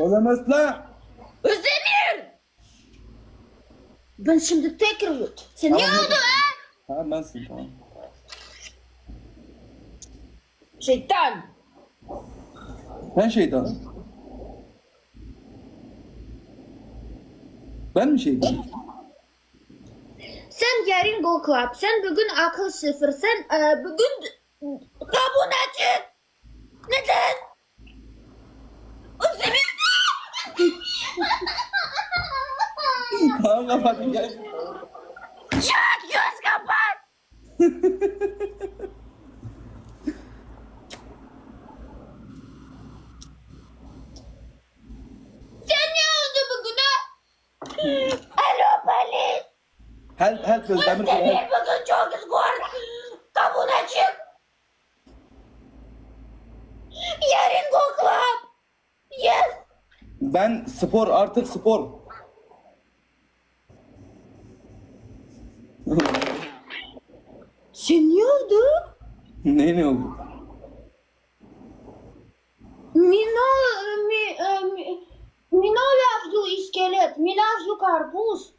Olamaz la. Özdemir! Ben şimdi tekrar yut. Sen ne oldu ha? Tamam bensin tamam. Şeytan. Ben şeytanım. Ben mi şeytanım? Sen yarın go club. Sen bugün akıl sıfır. Sen e, bugün kabun açık. Neden? Özdemir! Tamam kapat gel. Şak göz kapat. Sen ne oldu bugün ha? Alo polis. Help help Özdemir. Özdemir help. bugün çok zor. Kabun açık. Yarın club. Yes. Ben spor artık spor. Sen ne oldu? ne ne oldu? Mino, mi, e, mi, Mino laf you iskelet, mi laf you karpuz.